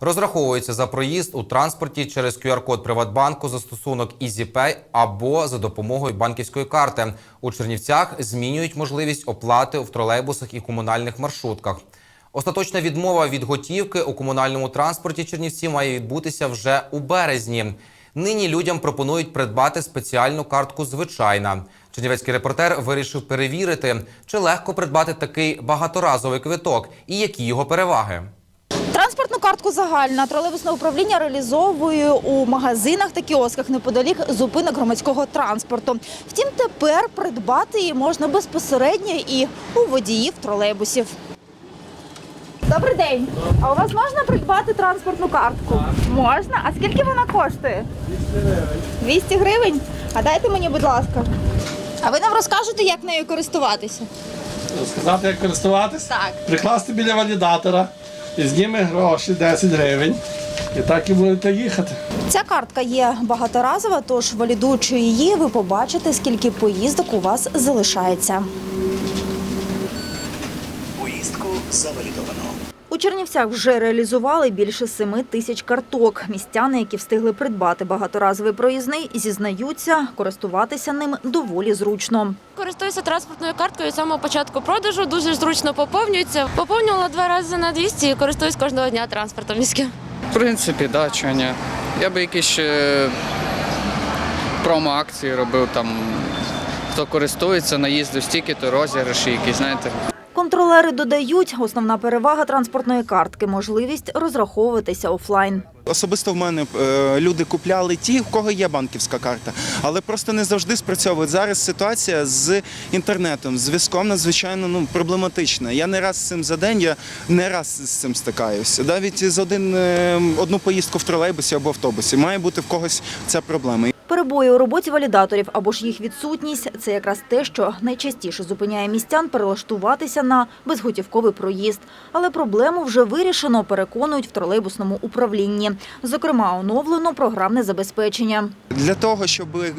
Розраховується за проїзд у транспорті через QR-код Приватбанку, застосунок EasyPay або за допомогою банківської карти. У Чернівцях змінюють можливість оплати в тролейбусах і комунальних маршрутках. Остаточна відмова від готівки у комунальному транспорті Чернівці має відбутися вже у березні. Нині людям пропонують придбати спеціальну картку звичайна. Чернівецький репортер вирішив перевірити, чи легко придбати такий багаторазовий квиток і які його переваги. Транспортну картку загальна тролейбусне управління реалізовує у магазинах та кіосках неподалік зупинок громадського транспорту. Втім, тепер придбати її можна безпосередньо і у водіїв тролейбусів. Добрий день. А у вас можна придбати транспортну картку? Можна. А скільки вона коштує? 200 гривень. 200 гривень? А дайте мені, будь ласка. А ви нам розкажете, як нею користуватися? Сказати, як користуватись? Так. Прикласти біля валідатора і зніме гроші 10 гривень. І так і будете їхати. Ця картка є багаторазова, тож валідуючи її, ви побачите, скільки поїздок у вас залишається. Поїздку завалідовано. У Чернівцях вже реалізували більше семи тисяч карток. Містяни, які встигли придбати багаторазовий проїзний, зізнаються, користуватися ним доволі зручно. Користуюся транспортною карткою з самого початку продажу. Дуже зручно поповнюється. Поповнювала два рази на 200 і користуюсь кожного дня транспортом міським. В принципі, да, чого ні. Я би якісь ще промо-акції робив там. Хто користується, наїзду стікети, розіграші якісь, знаєте. Контролери додають, основна перевага транспортної картки – можливість розраховуватися офлайн. Особисто в мене е, люди купляли ті, в кого є банківська карта, але просто не завжди спрацьовують. Зараз ситуація з інтернетом, з зв'язком надзвичайно ну, проблематична. Я не раз з цим за день, я не раз з цим стикаюся. Навіть з один, е, одну поїздку в тролейбусі або автобусі має бути в когось ця проблема. Перебої у роботі валідаторів або ж їх відсутність – це якраз те, що найчастіше зупиняє містян перелаштуватися на безготівковий проїзд. Але проблему вже вирішено, переконують в тролейбусному управлінні. Зокрема, оновлено програмне забезпечення. Для того, щоб е,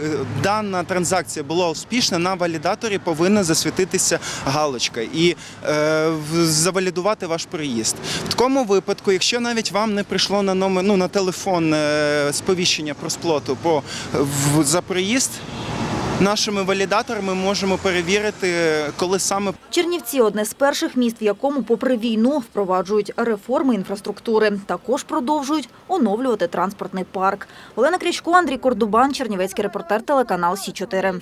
дана транзакція була успішна, на валідаторі повинна засвітитися галочка і е, завалідувати ваш проїзд. В такому випадку, якщо навіть вам не прийшло на номер, ну на телефон е, сповіщення про сплоту по в, за проїзд. Нашими валідаторами можемо перевірити, коли саме Чернівці – одне з перших міст, в якому, попри війну, впроваджують реформи інфраструктури. Також продовжують оновлювати транспортний парк. Олена Крічко, Андрій Кордубан, Чернівецький репортер, телеканал Сі 4